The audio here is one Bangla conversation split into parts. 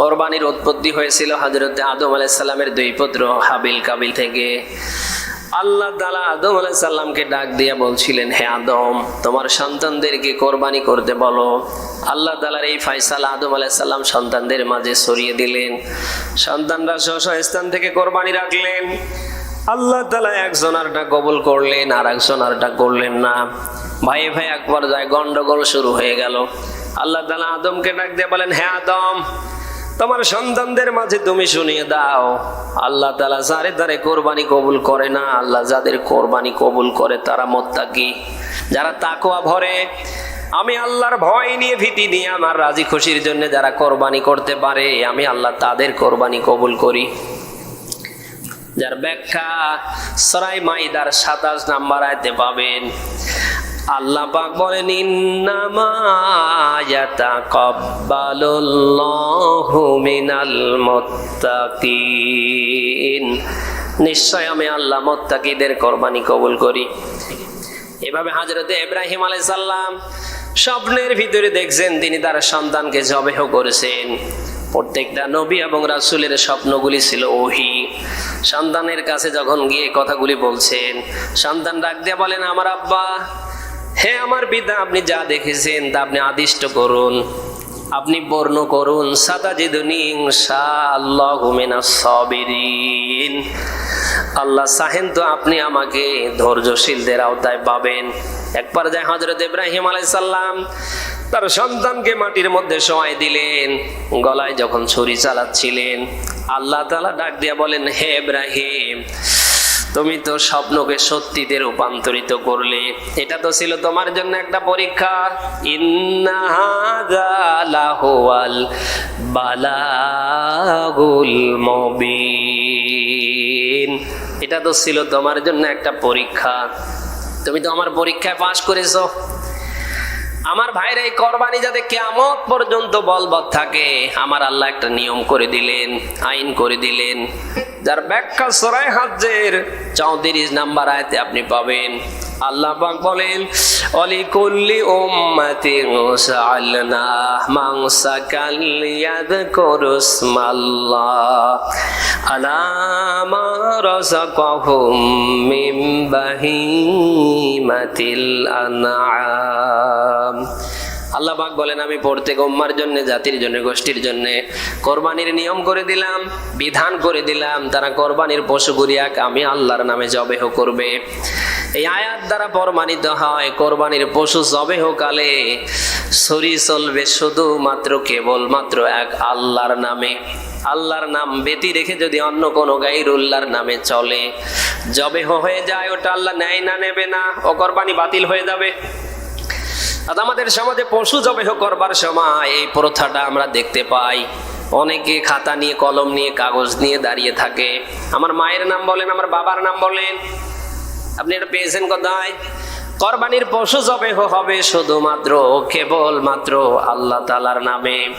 কোরবানির উৎপত্তি হয়েছিল হজরত আদম আলাইসাল্লামের দুই পুত্র হাবিল কাবিল থেকে। আল্লাহ তালা আদম আলাইসাল্লামকে ডাক দিয়ে বলছিলেন, হে আদম, তোমার সন্তানদেরকে কোরবানি করতে বলো। আল্লাহ তালার এই ফাইসালা আদম আলাইসাল্লাম সন্তানদের মাঝে ছড়িয়ে দিলেন। সন্তানরা স্ব স্থান থেকে কোরবানি রাখলেন। আল্লাহ তালা একজন আরটা কবুল করলেন আর আরটা করলেন না। ভাই ভাই একবার যায় গন্ডগোল শুরু হয়ে গেল। আল্লাহ তালা আদমকে ডাক দিয়ে বলেন হ্যাঁ আদম তোমার সন্তানদের মাঝে তুমি শুনিয়ে দাও। আল্লাহ তালা যারে তারে কোরবানি কবুল করে না, আল্লাহ যাদের কোরবানি কবুল করে তারা মোত্তাকি। যারা তাকোয়া ভরে, আমি আল্লাহর ভয় নিয়ে, ভীতি নিয়ে আমার রাজি খুশির জন্য যারা কোরবানি করতে পারে, আমি আল্লাহ তাদের কোরবানি কবুল করি। যার ব্যাখ্যা সরাই মাইদার সাতাশ নাম্বার আয়তে পাবেন আল্লাহ পাক বলেন ইন্নামা ইয়াতাকাব্বালুল্লাহু মিনাল মুত্তাকিন। নিশ্চয় আমি আল্লাহ মুত্তাকিদের কোরবানি কবুল করি। এভাবে হাজরতে ইব্রাহিম আলাইহিস সালাম স্বপ্নের ভিতরে দেখছেন, তিনি তার সন্তানকে জবেহ করেছেন। প্রত্যেকটা নবী এবং রাসুলের স্বপ্নগুলি ছিল ওহি। সন্তানের কাছে যখন গিয়ে কথাগুলি বলছেন, সন্তান ডাক দিয়ে বলেন, আমার আব্বা হে আমার পিতা, আপনি যা দেখেছেন তা আপনি আদিষ্ট করুন। আপনি বর্ণ করুন সাতাজিদুনি আল্লাহ সবিরিন। আল্লাহ সাহেন তো আপনি আমাকে ধৈর্যশীলদের আওতায় পাবেন। একবার যায় হজরত ইব্রাহিম আলাইসাল্লাম তার সন্তানকে মাটির মধ্যে শোয়াই দিলেন, গলায় যখন ছুরি চালাচ্ছিলেন, আল্লাহ তালা ডাক দিয়া বলেন, হে ইব্রাহিম তুমি তো স্বপ্নকে সত্যিতে রূপান্তরিত করলে। এটা তো ছিল তোমার জন্য একটা পরীক্ষা। ইন্নাহাল বালাগুল মবিন। এটা তো ছিল তোমার জন্য একটা পরীক্ষা। তুমি তো আমার পরীক্ষায় পাশ করেছ। আমার ভাইরা এই কোরবানি যাতে কেমত পর্যন্ত বলবৎ থাকে, আমার আল্লাহ একটা নিয়ম করে দিলেন, আইন করে দিলেন। যার ব্যাখ্যা সরাই হাজের চৌত্রিশ নাম্বার আয়তে আপনি পাবেন। আল্লাহ পাক বলেন অলি কুল্লি উম্মাতিন সাআলনা মাংসাকাল ইয়াযকুরুসমাল্লাহ আলা মা মিন বাহিমাতিল আনআম আল্লাহ বলেন, আমি প্রত্যেক উম্মার জন্য, জাতির জন্য, গোষ্ঠীর জন্য কোরবানির নিয়ম করে দিলাম, বিধান করে দিলাম, তারা কোরবানির পশুগুলি এক আমি আল্লাহর নামে জবেহ করবে। এই আয়াত দ্বারা প্রমাণিত হয়, কোরবানির পশু জবেহ কালে সরি চলবে শুধুমাত্র কেবল মাত্র এক আল্লাহর নামে। আল্লাহর নাম বেতি রেখে যদি অন্য কোনো গাইরুল্লাহর নামে চলে। জবেহ হয়ে যায়, ওটা আল্লাহ নেয় না, নেবে না, ও কোরবানি বাতিল হয়ে যাবে। আর আমাদের সমাজে পশু জবেহ করবার সময় এই প্রথাটা আমরা দেখতে পাই। অনেকে খাতা নিয়ে, কলম নিয়ে, কাগজ নিয়ে দাঁড়িয়ে থাকে। আমার মায়ের নাম বলেন, আমার বাবার নাম বলেন। আপনি এটা পেয়েছেন কোথায়? কোরবানির পশু জবেহ হবে শুধুমাত্র কেবল মাত্র আল্লাহ তালার নামে।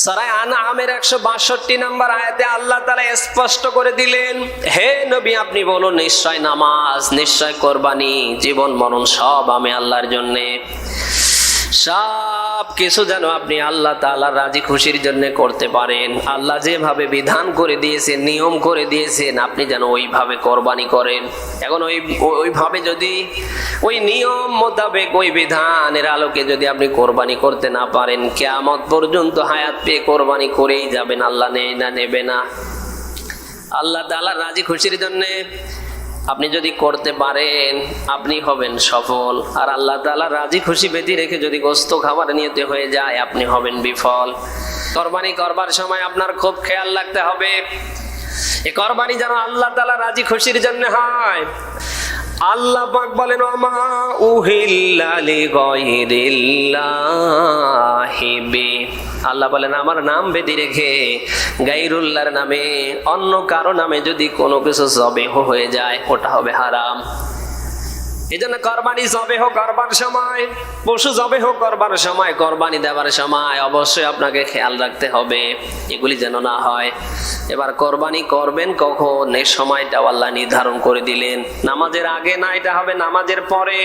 সারাই আনা আমের একশো বাষট্টি নাম্বার আয়াতে আল্লাহ তালা স্পষ্ট করে দিলেন, হে নবী, আপনি বলুন, নিশ্চয় নামাজ, নিশ্চয় কোরবানি, জীবন মরণ সব আমি আল্লাহর জন্যে। সব কিছু যেন আপনি আল্লাহ তাআলার রাজি খুশির জন্য করতে পারেন। আল্লাহ যেভাবে বিধান করে দিয়েছেন, নিয়ম করে দিয়েছেন, আপনি যেন ওইভাবে কোরবানি করেন। এখন ওই, ওইভাবে যদি ওই নিয়ম মোতাবেক ওই বিধানের আলোকে যদি আপনি কোরবানি করতে না পারেন, কেয়ামত পর্যন্ত হায়াত পেয়ে কোরবানি করেই যাবেন। আল্লাহ নেই না, নেবে না। আল্লাহ তাআলার রাজি খুশির জন্যে আপনি যদি করতে পারেন, আপনি হবেন সফল। আর আল্লাহ তালা রাজি খুশি বেঁধে রেখে যদি গোস্ত খাবার নিয়েতে হয়ে যায়, আপনি হবেন বিফল। কোরবানি করবার সময় আপনার খুব খেয়াল রাখতে হবে। এ কোরবানি যেন আল্লাহ তালা রাজি খুশির জন্য হয়। আল্লাহ পাক বলেন, ওমা উহিল্লা লিগাইরিল্লাহি বি আল্লাহ বলেন, আমার নাম বেদি রেখে গাইরুল্লাহর নামে অন্য কারও নামে যদি কোনো কিছু জবেহ হয়ে যায়, ওটা হবে হারাম। এই জন্য কোরবানি জবেহ করবার সময়, পশু জবেহ করবার সময়, কোরবানি দেওয়ার সময় অবশ্যই আপনাকে খেয়াল রাখতে হবে, এগুলি যেন না হয়। এবার কোরবানি করবেন কখন? এই সময়টাও আল্লাহ নির্ধারণ করে দিলেন। নামাজের আগে না, এটা হবে নামাজের পরে।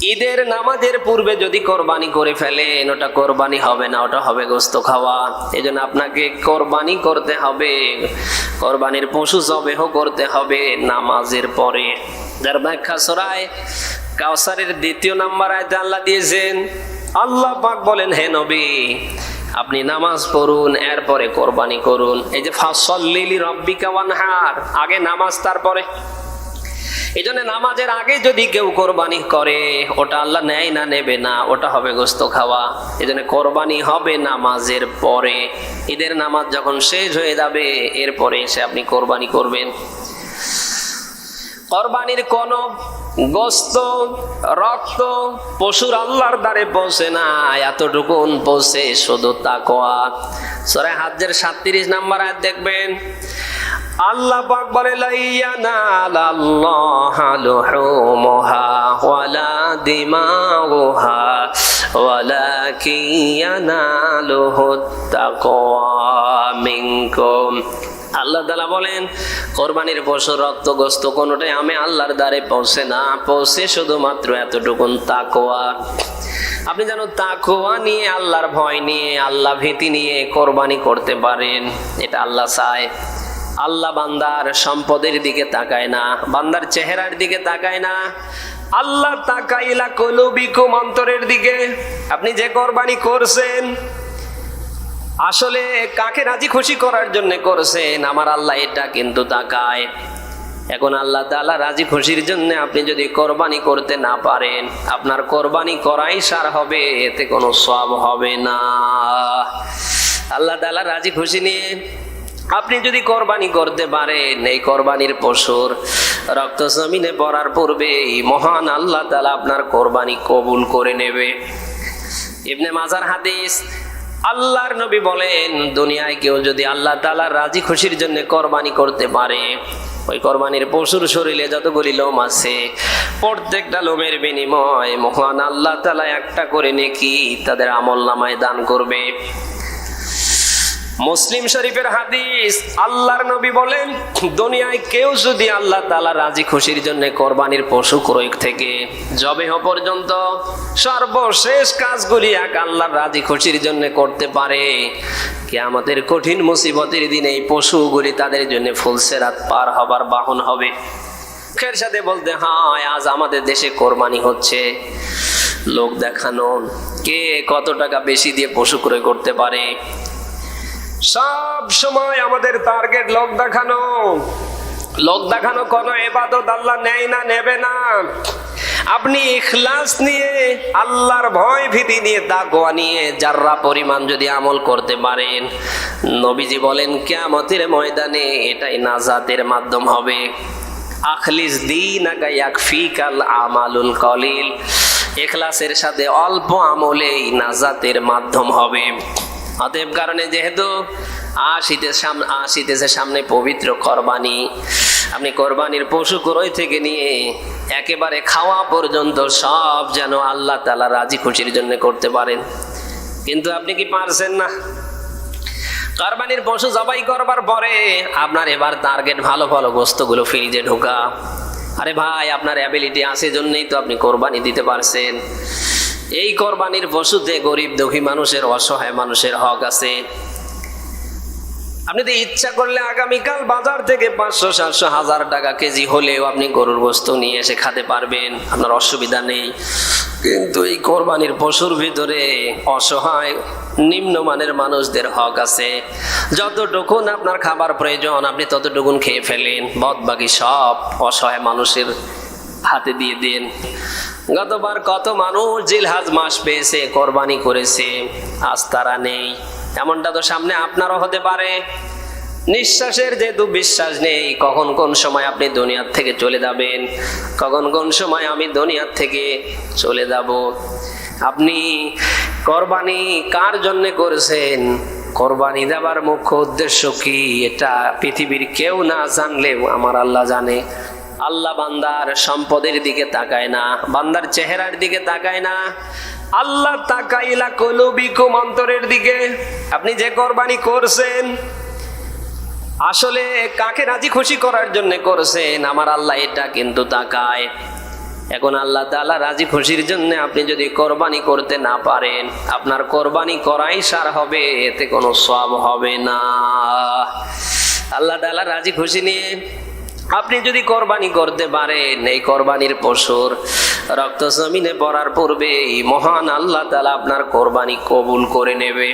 ঈদের নামাজের পূর্বে যদি কোরবানি করে ফেলেন, ওটা কোরবানি হবে না, ওটা হবে গোস্ত খাওয়া। এই জন্য আপনাকে কোরবানি করতে হবে, কোরবানির পশু জবেহ করতে হবে নামাজের পরে। যার ব্যাখ্যা সরায় কাউসারের দ্বিতীয় নাম্বার আয়তে আল্লাহ দিয়েছেন, আল্লাহ পাক বলেন, হে নবী, আপনি নামাজ পড়ুন, এরপরে কোরবানি করুন। এই যে ফাসল্লিলি রব্বিকা ওয়ানহার। আগে নামাজ, তারপরে? এই জন্য নামাজের আগে যদি কেউ কোরবানি করে, ওটা আল্লাহ নেয় না, নেবে না, ওটা হবে গোস্ত খাওয়া। এই জন্য কোরবানি হবে নামাজের পরে। ঈদের নামাজ যখন শেষ হয়ে যাবে, এরপরে এসে আপনি কোরবানি করবেন। কোরবানির কোন গোস্ত, রক্ত পশুর আল্লাহর দ্বারে পৌঁছে না, এতটুকুন পৌঁছে শুধু তাকোয়া সরে হাজ্যের সাতত্রিশ নাম্বার আয়াত দেখবেন আল্লাহ লুহুমুহা ওয়ালা আল্লাহ বলেন, কোরবানির পশু রক্ত গোস্ত কোনোটাই আমি আল্লাহর দ্বারে পৌঁছে না পৌঁছে শুধুমাত্র এতটুকুন তাকোয়া আপনি যেন তাকোয়া নিয়ে, আল্লাহর ভয় নিয়ে, আল্লাহ ভীতি নিয়ে কোরবানি করতে পারেন, এটা আল্লাহ চায়। আল্লাহ বান্দার সম্পদের দিকে তাকায় না, বান্দার চেহারার দিকে তাকায় না। আল্লাহ তাকাইলা কলবিকুম অন্তরের দিকে। আপনি যে কোরবানি করছেন, আসলে কাকে রাজি খুশি করার জন্য করেছেন? আমার আল্লাহ এটা কিন্তু তাকায়। এখন আল্লাহ তাআলা রাজি খুশির জন্য আপনি যদি কোরবানি করতে না পারেন, আপনার কোরবানি করাই সার হবে, এতে কোনো সব হবে না। আল্লাহ তাআলা রাজি খুশি নিয়ে আপনি যদি কোরবানি করতে পারেন, এই কোরবানির পশুর রক্ত জমিনে পড়ার পূর্বে মহান আল্লাহ তালা আপনার কোরবানি কবুল করে নেবে। ইবনে মাজার হাদিস, আল্লাহর নবী বলেন, দুনিয়ায় কেউ যদি আল্লাহ তালার রাজি খুশির জন্য কোরবানি করতে পারে, ওই কোরবানির পশুর শরীরে যতগুলি লোম আছে, প্রত্যেকটা লোমের বিনিময় মহান আল্লাহ তালা একটা করে নেকি তাদের আমল নামায় দান করবে। মুসলিম শরীফের হাদিস, আল্লাহর নবী বলেন, দুনিয়ায় কেউ যদি আল্লাহ তালা রাজি খুশির জন্য কোরবানির পশু ক্রয় থেকে জবেহ পর্যন্ত, সর্বশেষ কাজগুলি এক আল্লাহর রাজি খুশির জন্য করতে পারে। কে আমাদের কঠিন মুসিবতের দিনে এই পশুগুলি তাদের জন্য ফুলসেরাত পার হবার বাহন হবে। মুখের সাথে বলতে হয়, আজ আমাদের দেশে কোরবানি হচ্ছে। লোক দেখানো কে কত টাকা বেশি দিয়ে পশু ক্রয় করতে পারে? সব সময় আমাদের টার্গেট লোক দেখানো। লোক দেখানো কোনো এবাদত আল্লাহ নেয় না, নেবে না। আপনি ইখলাস নিয়ে, আল্লাহর ভয় ভীতি নিয়ে, তাকওয়া নিয়ে, যাররা পরিমাণ যদি আমল করতে পারেন, নবীজি বলেন, কিয়ামতের ময়দানে এটাই নাজাতের মাধ্যম হবে। আখলিস দিন ইয়াকফিকাল আমালুল কলিল। এখলাসের সাথে অল্প আমলেই নাজাতের মাধ্যম হবে। অতএব কারণে যেহেতু আশিতে সামনে আশিতেছে সামনে পবিত্র কোরবানি, আপনি কোরবানির পশু ক্রয় থেকে নিয়ে একেবারে খাওয়া পর্যন্ত সব যেন আল্লাহ তালা রাজি খুশির জন্য করতে পারেন। কিন্তু আপনি কি পারছেন না? কোরবানির পশু জবাই করবার পরে আপনার এবার টার্গেট ভালো ভালো গোস্তগুলো ফ্রিজে ঢোকা। আরে ভাই, আপনার অ্যাবিলিটি আছে, জন্যই তো আপনি কোরবানি দিতে পারছেন। এই কোরবানির পশুতে গরিব দুঃখী মানুষের, অসহায় মানুষের হক আছে। আপনি তো ইচ্ছা করলে আগামীকাল বাজার থেকে পাঁচশো, সাতশো, হাজার টাকা কেজি হলেও আপনি গরুর বস্তু নিয়ে এসে খেতে পারবেন, আপনার অসুবিধা নেই। কিন্তু এই কোরবানির পশুর ভিতরে অসহায়, নিম্নমানের মানুষদের হক আছে। যতটুকুন আপনার খাবার প্রয়োজন, আপনি ততটুকুন খেয়ে ফেলেন। বদ বাকি সব অসহায় মানুষের হাতে দিয়ে দেন। গতবার কত মানুষ জিলহাজ মাস পেয়েছে, কোরবানি করেছে, আজ তারা নেই। এমনটা তো সামনে আপনারও হতে পারে। নিঃশ্বাসের যেহেতু বিশ্বাস নেই, কখন কোন সময় আপনি দুনিয়ার থেকে চলে যাবেন? কখন কোন সময় আমি দুনিয়ার থেকে চলে যাব? আপনি কোরবানি কার জন্যে করেছেন? কোরবানি দেওয়ার মুখ্য উদ্দেশ্য কি? এটা পৃথিবীর কেউ না জানলেও আমার আল্লাহ জানে। আল্লাহ বান্দার সম্পদের দিকে তাকায় না, বান্দার চেহারার দিকে তাকায় না। আল্লাহ তাকাইলা কলবিকুম অন্তরের দিকে। আপনি যে কোরবানি করছেন, আসলে কাকে রাজি খুশি করার জন্য করেছেন? আমার আল্লাহ এটা কিন্তু তাকায়। এখন আল্লাহ তাআলা রাজি খুশির জন্য আপনি যদি কোরবানি করতে না পারেন, আপনার কোরবানি করাই সার হবে, এতে কোনো সব হবে না। আল্লাহ তাআলা রাজি খুশি নিয়ে আপনি যদি কোরবানি করতে পারেন, এই কোরবানির পশুর রক্ত জমিনে পড়ার পূর্বে মহান আল্লাহ তালা আপনার কোরবানি কবুল করে নেবে।